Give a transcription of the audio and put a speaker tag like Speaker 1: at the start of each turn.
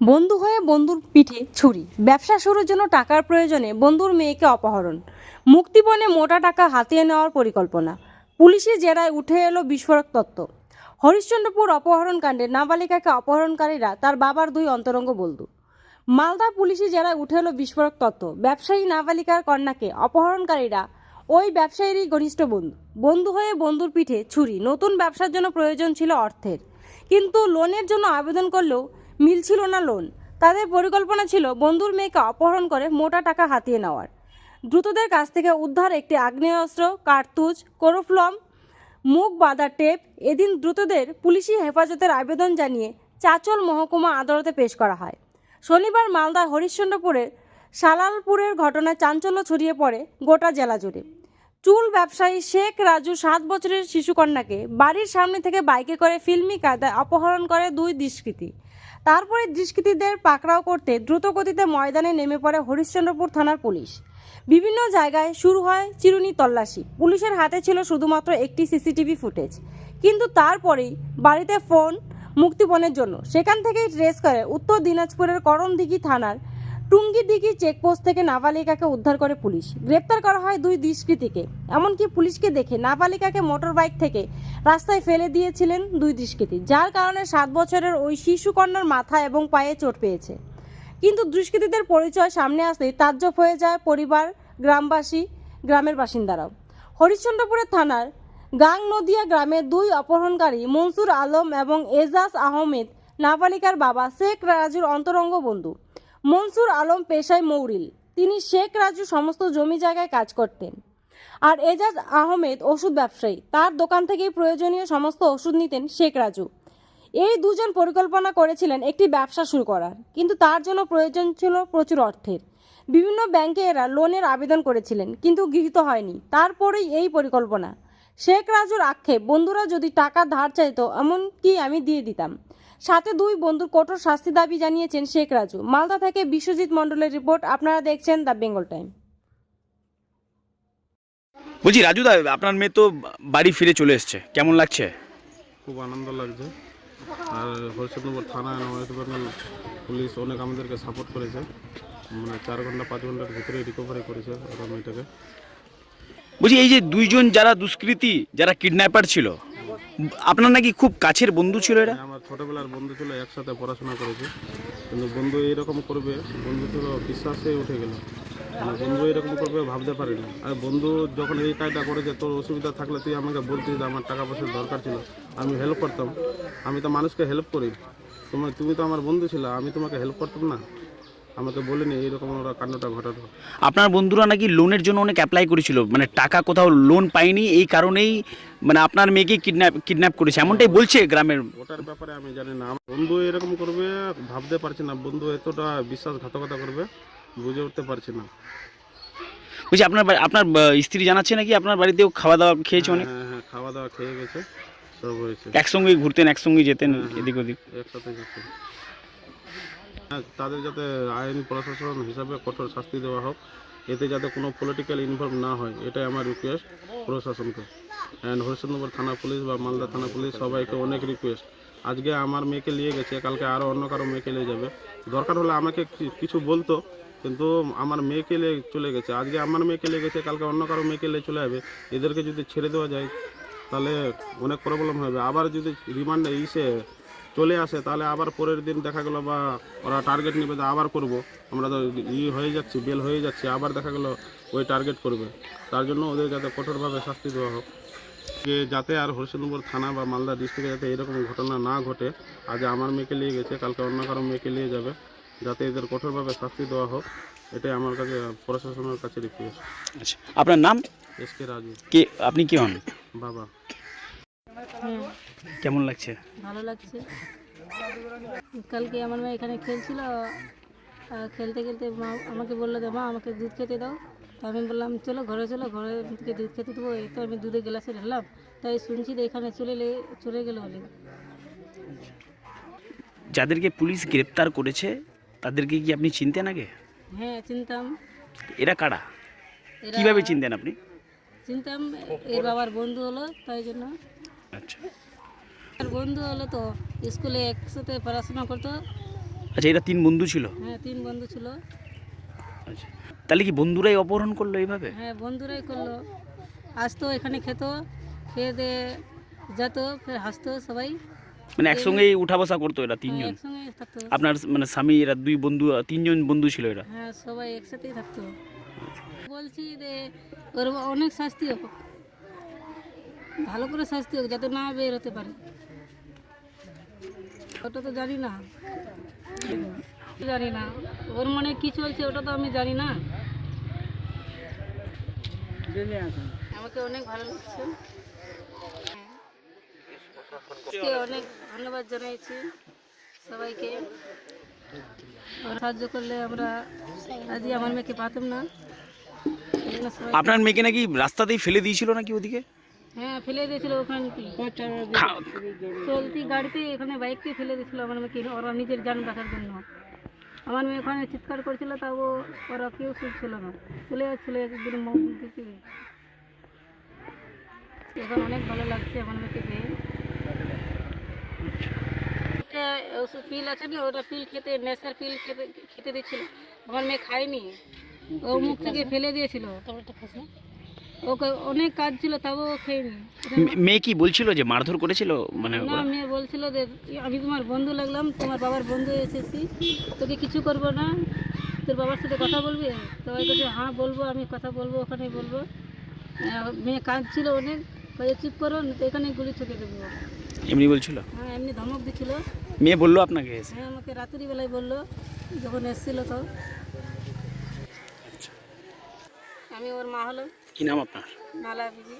Speaker 1: বন্ধু হয়ে বন্ধুর পিঠে ছুরি। ব্যবসা শুরুর জন্য টাকার প্রয়োজনে বন্ধুর মেয়েকে অপহরণ। মুক্তিপণে মোটা টাকা হাতিয়ে নেওয়ার পরিকল্পনা। পুলিশি জেরায় উঠে এলো বিস্ফোরক তত্ত্ব। হরিশ্চন্দ্রপুর অপহরণকাণ্ডে নাবালিকাকে অপহরণকারীরা তার বাবার দুই অন্তরঙ্গ বন্ধু। মালদা পুলিশি জেরায় উঠে এলো বিস্ফোরক তত্ত্ব। ব্যবসায়ী নাবালিকার কন্যাকে অপহরণকারীরা ওই ব্যবসায়ীরই ঘনিষ্ঠ বন্ধু। বন্ধু হয়ে বন্ধুর পিঠে ছুরি। নতুন ব্যবসার জন্য প্রয়োজন ছিল অর্থের। কিন্তু লোনের জন্য আবেদন করলেও মিলছিল না লোন। তাদের পরিকল্পনা ছিল বন্ধুর মেয়েকে অপহরণ করে মোটা টাকা হাতিয়ে নেওয়ার। দ্রুতদের কাছ থেকে উদ্ধার একটি আগ্নেয়াস্ত্র, কার্তুজ, কোরোফ্লম, মুখ বাঁধা টেপ, এদিন দ্রুতদের পুলিশি হেফাজতের আবেদন জানিয়ে চাচল মহকুমা আদালতে পেশ করা হয়। শনিবার মালদার হরিশ্চন্দ্রপুরের সালালপুরের ঘটনায় চাঞ্চল্য ছড়িয়ে পড়ে গোটা জেলা জুড়ে। চুল ব্যবসায়ী শেখ রাজু সাত বছরের শিশুকন্যাকে বাড়ির সামনে থেকে বাইকে করে ফিল্মি কায়দায় অপহরণ করে দুই দুষ্কৃতী। তারপরে দুষ্কৃতীদের পাকড়াও করতে দ্রুতগতিতে ময়দানে নেমে পড়ে হরিশ্চন্দ্রপুর থানার পুলিশ। বিভিন্ন জায়গায় শুরু হয় চিরুনি তল্লাশি। পুলিশের হাতে ছিল শুধুমাত্র একটি সিসিটিভি ফুটেজ। কিন্তু তারপরেই বাড়িতে ফোন মুক্তিপণের জন্য। সেখান থেকেই ট্রেস করে উত্তর দিনাজপুরের করণদিঘি থানার টুঙ্গিদিঘি চেকপোস্ট থেকে নাবালিকাকে উদ্ধার করে পুলিশ। গ্রেপ্তার করা হয় দুই দুষ্কৃতীকে। এমনকি পুলিশকে দেখে নাবালিকাকে মোটর বাইক থেকে রাস্তায় ফেলে দিয়েছিলেন দুই দুষ্কৃতী, যার কারণে সাত বছরের ওই শিশুকন্যার মাথা এবং পায়ে চোট পেয়েছে। কিন্তু দুষ্কৃতীদের পরিচয় সামনে আসতেই তাজ্জব হয়ে যায় পরিবার, গ্রামবাসী, গ্রামের বাসিন্দারাও। হরিশ্চন্দ্রপুরের থানার গাং নদিয়া গ্রামের দুই অপহরণকারী মনসুর আলম এবং এজাজ আহমেদ নাবালিকার বাবা শেখ রাজুর অন্তরঙ্গ বন্ধু। মনসুর আলম পেশায় মৌরিল। তিনি শেখ রাজু সমস্ত জমি জায়গায় কাজ করতেন। আর এজাজ আহমেদ ওষুধ ব্যবসায়ী। তার দোকান থেকেই প্রয়োজনীয় সমস্ত ওষুধ নিতেন শেখ রাজু। এই দুজন পরিকল্পনা করেছিলেন একটি ব্যবসা শুরু করার। কিন্তু তার জন্য প্রয়োজন ছিল প্রচুর অর্থের। বিভিন্ন ব্যাংকে এরা লোনের আবেদন করেছিলেন, কিন্তু গৃহীত হয়নি। তারপরেই এই পরিকল্পনা। শেখ রাজুর আক্ষেপ, বন্ধুরা, যদি টাকা ধার চাইতো, এমনকি আমি দিয়ে দিতাম। সাথে দুই বন্ধুর কঠোর শাস্তি দাবি জানিয়েছেন শেখ রাজু। মালদা থেকে বিশ্বজিৎ মণ্ডলের রিপোর্ট আপনারা দেখছেন দ্য বেঙ্গল টাইম।
Speaker 2: বলছি রাজু রাজুদা আপনার মেয়ে তো বাড়ি ফিরে চলে এসছে। কেমন লাগছে?
Speaker 3: খুব আনন্দ লাগছে। আর হরিশ্চন্দ্রপুর থানা পুলিশ অনেক আমাদেরকে সাপোর্ট করেছে। মানে চার ঘণ্টা পাঁচ ঘণ্টার ভিতরে রিকভারি করেছে ওরা মেয়েটাকে।
Speaker 2: বলছি এই যে দুইজন যারা দুষ্কৃতী যারা কিডন্যাপার ছিল আপনার নাকি খুব কাছের বন্ধু ছিল এরা?
Speaker 3: মানে আমার ছোটোবেলার বন্ধু ছিল, একসাথে পড়াশোনা করেছে। কিন্তু বন্ধু এইরকম করবে, বন্ধু ছিল বিশ্বাসে উঠে গেল। বন্ধু এরকম করবে ভাবতে পারিনি। আর বন্ধু যখন এই কাজটা করেছে, তোর অসুবিধা থাকলে তুই আমাকে বলতিস আমার টাকা পয়সার দরকার ছিল। আমি হেল্প করতাম। আমি তো মানুষকে হেল্প করি। তোমার তুমি তো আমার বন্ধু ছিল, আমি তোমাকে হেল্প করতাম না। আমাকে বলিনি এইরকম ওরা কাণ্ডটা ঘটাতো।
Speaker 2: আপনার বন্ধুরা নাকি লোনের জন্য অনেক অ্যাপ্লাই করেছিল? মানে টাকা কোথাও লোন পায়নি এই কারণেই মানে আপনার মেয়েকে কিডন্যাপ কিডন্যাপ করেছে। এমনটাই বলছে গ্রামের
Speaker 3: ওটার ব্যাপারে আমি জানি না। আমার বন্ধু এরকম করবে ভাবতে পারছি না। বন্ধু এতটা বিশ্বাসঘাতকতা করবে বুঝে উঠতে পারছি না।
Speaker 2: বলছি আপনার আপনার স্ত্রী জানাচ্ছে নাকি আপনার বাড়িতেও খাওয়া দাওয়া খেয়েছে অনেক?
Speaker 3: হ্যাঁ হ্যাঁ খাওয়া দাওয়া খেয়ে গেছে সব হয়েছে।
Speaker 2: একসঙ্গেই ঘুরতেন একসঙ্গেই যেতেন এদিক ওদিক।
Speaker 3: একসাথে হ্যাঁ তাদের যাতে আইন প্রশাসন হিসাবে কঠোর শাস্তি দেওয়া হোক, এতে যাতে কোনো পলিটিক্যাল ইনভলভ না হয়, এটাই আমার রিকোয়েস্ট প্রশাসনকে। অ্যান্ড হরিশ্চন্দ্রপুর থানা পুলিশ বা মালদা থানা পুলিশ সবাইকে অনেক রিকোয়েস্ট আজকে আমার মেয়েকে নিয়ে গেছে, কালকে আরও অন্য কারও মেয়েকে নিয়ে যাবে। দরকার হলে আমাকে কিছু বলতো, কিন্তু আমার মেয়েকে নিয়ে চলে গেছে। আজকে আমার মেয়েকে নিয়ে গেছে, কালকে অন্য কারও মেয়েকে নিয়ে চলে যাবে। এদেরকে যদি ছেড়ে দেওয়া যায়, তাহলে অনেক প্রবলেম হবে। আবার যদি রিমান্ডে ইসে চলে আসে তাহলে আবার পরের দিন দেখা গেলো বা ওরা টার্গেট নেবে যে আবার করব। আমরা তো ই হয়ে যাচ্ছি বেল হয়ে যাচ্ছি আবার দেখা গেলো ওই টার্গেট করবে। তার জন্য ওদের যাতে কঠোরভাবে শাস্তি দেওয়া হোক। যে যাতে আর হরিশ্চন্দ্রপুর থানা বা মালদা ডিস্ট্রিক্টে যাতে এরকম ঘটনা না ঘটে আজ আমার মেয়েকে নিয়ে গেছে কালকে অন্য কারও মেয়েকে নিয়ে যাবে। যাতে এদের কঠোরভাবে শাস্তি দেওয়া হোক এটাই আমার কাছে প্রশাসনের কাছে রিকোয়েস্ট
Speaker 2: আচ্ছা আপনার নাম?
Speaker 3: S K Raju.
Speaker 2: কে আপনি কি হন?
Speaker 3: বাবা।
Speaker 4: হুম।
Speaker 2: কেমন লাগছে?
Speaker 4: ভালো লাগছে। কালকে আমার মেয়ে এখানে খেলছিল খেলতে খেলতে মা আমাকে বলল যে মা আমাকে দুধ খেতে দাও। তো আমি বললাম চলো ঘরে চলো ঘরে থেকে দুধ খেতে দেবো। এই তো আমি দুধের গ্লাসে ঢাললাম। তাই শুনছি যে এখানে চলে এলে চলে গেলো বলে।
Speaker 2: যাদেরকে পুলিশ গ্রেপ্তার করেছে তাদেরকে কি আপনি চিনতেন আগে?
Speaker 4: হ্যাঁ চিনতাম।
Speaker 2: এরা কারা? কীভাবে চিনতেন আপনি?
Speaker 4: চিনতাম এর বাবার বন্ধু হলো তাই জন্য।
Speaker 2: আচ্ছা।
Speaker 4: আর বন্ধু হলো তো স্কুলে একসাথে পড়াশোনা করতো।
Speaker 2: আচ্ছা এরা তিন বন্ধু ছিল?
Speaker 4: হ্যাঁ তিন বন্ধু ছিল।
Speaker 2: আচ্ছা তাহলে কি বন্ধুরাই অপহরণ করল এইভাবে?
Speaker 4: হ্যাঁ বন্ধুরাই করল। আসতো এখানে খেত খেয়ে দিয়ে যেত ফের হাসতো সবাই।
Speaker 2: মানে একসঙ্গেই উঠা বসা করতো এরা
Speaker 4: হ্যাঁ,
Speaker 2: তিনজন
Speaker 4: একসঙ্গে থাকতো।
Speaker 2: আপনার মানে স্বামী এরা দুই বন্ধু তিনজন বন্ধু ছিল এরা?
Speaker 4: হ্যাঁ সবাই একসাথেই থাকতো। বলছি যে ওর অনেক শাস্তি হোক। ভালো করে শাস্তি হোক যাতে না বের হতে পারে। ওটা তো জানি না। জানি না। ওর মনে কি চলছে ওটা তো আমি জানি না। আমাকে অনেক ভালো লাগছে। আজকে অনেক ধন্যবাদ জানাইছি সবাইকে। সাহায্য করলে আমরা আজই আমার মেয়েকে পাতাম না।
Speaker 2: আপনার মেয়েকে নাকি রাস্তাতেই ফেলে দিয়েছিল নাকি ওদিকে?
Speaker 4: হ্যাঁ ফেলে দিয়েছিল ওখানে
Speaker 2: খা-
Speaker 4: চলতি গাড়িতে এখানে বাইককে ফেলে দিয়েছিল আমার মেয়েকে ওরা নিজের যান রাখার জন্য। আমার মেয়ে ওখানে চিৎকার করছিল তাও ওরা কেউ শুনছিল না। চলে যাচ্ছিল একদিন এখন অনেক ভালো লাগছে আমার মেয়েকে পেয়ে একটা ওষুধ পিল আছে না ওটা পিল খেতে নেশার পিল খেতে খেতে দিচ্ছিল। আমার মেয়ে খায়নি। ও মুখ থেকে ফেলে দিয়েছিল। ওকে অনেক কাজ ছিল তাও ও খেয়নি।
Speaker 2: মেয়ে কি বলছিল যে মারধর করেছিল? মানে
Speaker 4: না মেয়ে বলছিল যে আমি তোমার বন্ধু লাগলাম তোমার বাবার বন্ধু এসেছি তোকে কিছু করব না তোর বাবার সাথে কথা বলবি? তো ওই বলছে হ্যাঁ বলব আমি কথা বলব ওখানে বলব। মেয়ে কাঁদছিল অনেক বলে চুপ করো তো এখানে গুলি ঠুকে দেবো।
Speaker 2: এমনি বলছিল?
Speaker 4: হ্যাঁ এমনি ধমক দিছিল।
Speaker 2: মেয়ে বলল আপনাকে?
Speaker 4: হ্যাঁ আমাকে রাত্রি বেলায় বলল যখন এসেছিল তো। আমি ওর মা হলো
Speaker 2: কি নাম আপনার?
Speaker 4: মালা বিবি